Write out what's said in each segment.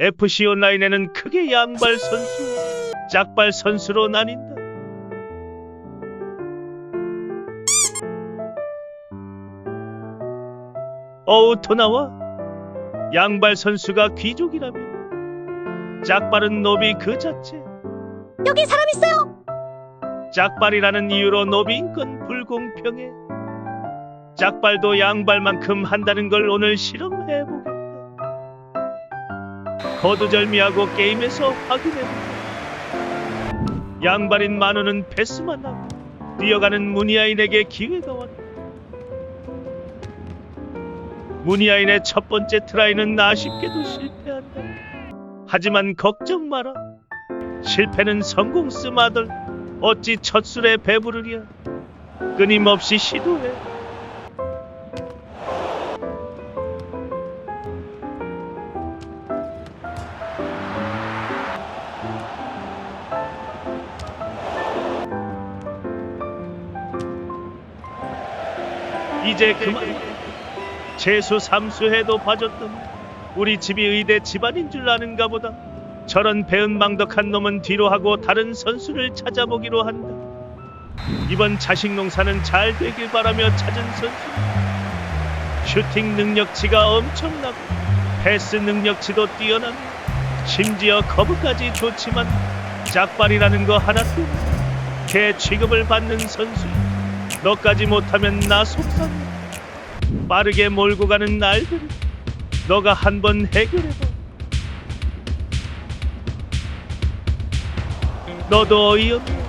FC 온라인에는 크게 양발 선수, 짝발 선수로 나뉜다. 어우 토나와 양발 선수가 귀족이라면 짝발은 노비 그 자체. 여기 사람 있어요. 짝발이라는 이유로 노비인권 불공평해. 짝발도 양발만큼 한다는 걸 오늘 실험해보겠다. 거두절미하고 게임에서 확인해보자. 양발인 만우는 패스만 하고 뛰어가는 무니아인에게 기회가 왔다. 무니아인의 첫 번째 트라이는 아쉽게도 실패한다. 하지만 걱정 마라. 실패는 성공 스마들. 어찌 첫 술에 배부르랴 끊임없이 시도해 이제 그만 재수 삼수해도 봐줬더니 우리 집이 의대 집안인 줄 아는가 보다 저런 배은망덕한 놈은 뒤로 하고 다른 선수를 찾아보기로 한다. 이번 자식 농사는 잘 되길 바라며 찾은 선수. 슈팅 능력치가 엄청나고 패스 능력치도 뛰어나며 심지어 커브까지 좋지만 짝발이라는 거 하나 때문에 개 취급을 받는 선수. 너까지 못하면 나 속상해. 빠르게 몰고 가는 날들을 너가 한번 해결해봐. 너도 어이없네.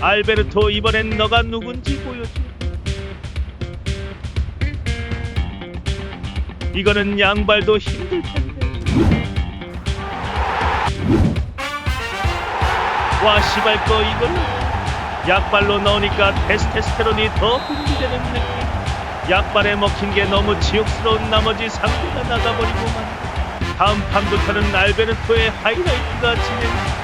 알베르토 이번엔 너가 누군지 보여줘. 이거는 양발도 힘들 텐데. 와 시발 거 이걸 약발로 넣으니까 테스테스테론이 더 분비되는 느낌. 약발에 먹힌 게 너무 지옥스러운 나머지 상대가 나가버리고만. 다음 판부터는 알베르토의 하이라이트가 진행.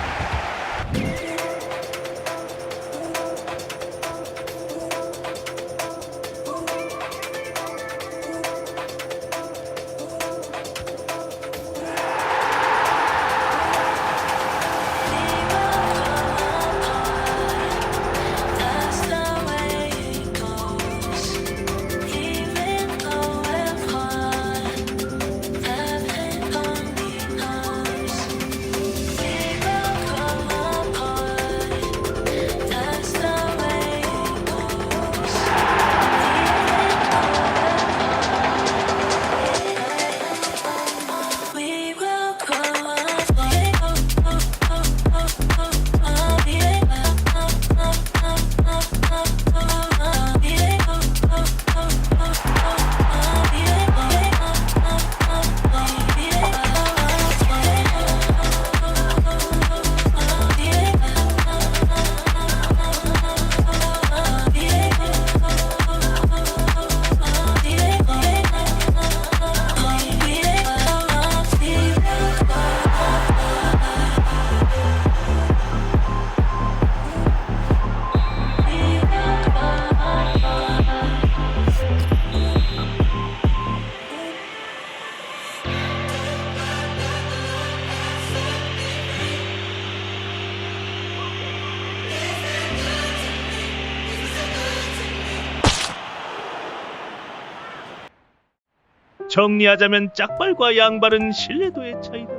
정리하자면 짝발과 양발은 신뢰도의 차이다.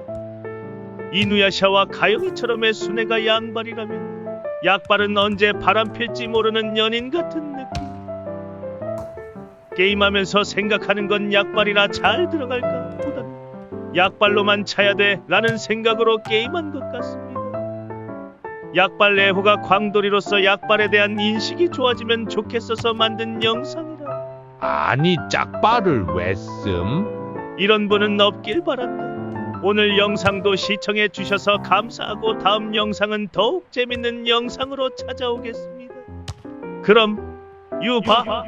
이누야샤와 가영이처럼의 순애가 양발이라면 약발은 언제 바람 필지 모르는 연인 같은 느낌. 게임하면서 생각하는 건 약발이라 잘 들어갈까 보다는 약발로만 차야 돼 라는 생각으로 게임한 것 같습니다. 약발 내호가 광돌이로서 약발에 대한 인식이 좋아지면 좋겠어서 만든 영상이라 아니 짝발을 왜 씀? 이런 분은 없길 바란다. 오늘 영상도 시청해 주셔서 감사하고 다음 영상은 더욱 재밌는 영상으로 찾아오겠습니다. 그럼 유바.